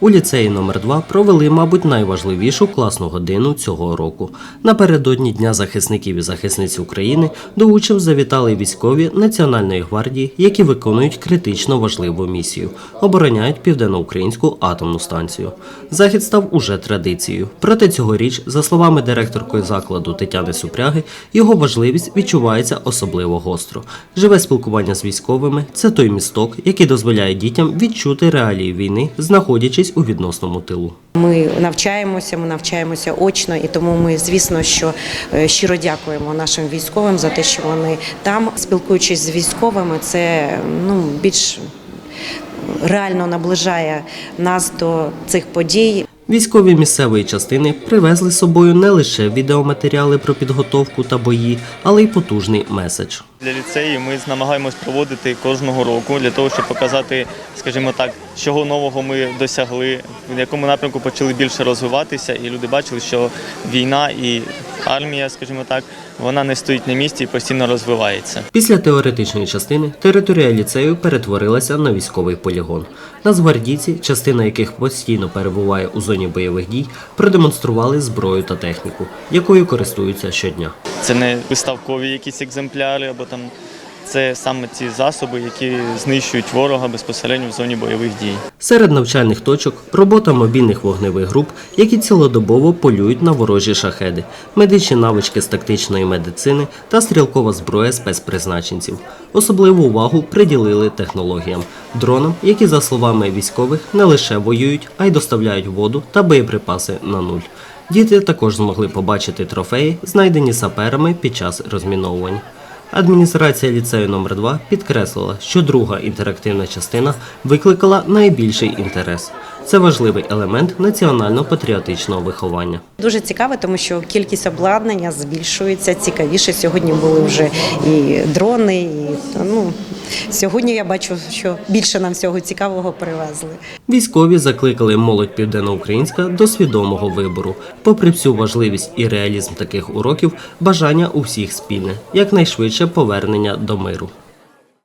У ліцеї номер 2 провели, мабуть, найважливішу класну годину цього року. Напередодні Дня захисників і захисниць України до учнів завітали військові Національної гвардії, які виконують критично важливу місію обороняють південноукраїнську атомну станцію. Захід став уже традицією. Проте цьогоріч, за словами директоркої закладу Тетяни Супряги, його важливість відчувається особливо гостро. Живе спілкування з військовими це той місток, який дозволяє дітям відчути реалії війни, знаходячись у відносному тилу. Ми навчаємося, ми навчаємося очно, і тому ми, звісно, що е, щиро дякуємо нашим військовим за те, що вони там, спілкуючись з військовими, це ну більш реально наближає нас до цих подій. Військові місцевої частини привезли з собою не лише відеоматеріали про підготовку та бої, але й потужний меседж. Для ліцею ми намагаємось проводити кожного року для того, щоб показати, скажімо так, чого нового ми досягли, в якому напрямку почали більше розвиватися, і люди бачили, що війна і армія, скажімо так, вона не стоїть на місці і постійно розвивається. Після теоретичної частини територія ліцею перетворилася на військовий полігон. Нацгвардійці, частина яких постійно перебуває у зоні бойових дій, продемонстрували зброю та техніку, якою користуються щодня. Це не виставкові якісь екземпляри або там. Це саме ці засоби, які знищують ворога безпосередньо в зоні бойових дій. Серед навчальних точок робота мобільних вогневих груп, які цілодобово полюють на ворожі шахеди, медичні навички з тактичної медицини та стрілкова зброя спецпризначенців. Особливу увагу приділили технологіям дронам, які, за словами військових, не лише воюють, а й доставляють воду та боєприпаси на нуль. Діти також змогли побачити трофеї, знайдені саперами під час розміновувань. Адміністрація ліцею номер 2 підкреслила, що друга інтерактивна частина викликала найбільший інтерес. Це важливий елемент національно-патріотичного виховання. Дуже цікаво, тому що кількість обладнання збільшується. Цікавіше сьогодні були вже і дрони, і ну сьогодні я бачу, що більше нам всього цікавого привезли. Військові закликали молодь південноукраїнська до свідомого вибору. Попри всю важливість і реалізм таких уроків, бажання у всіх спільне якнайшвидше повернення до миру.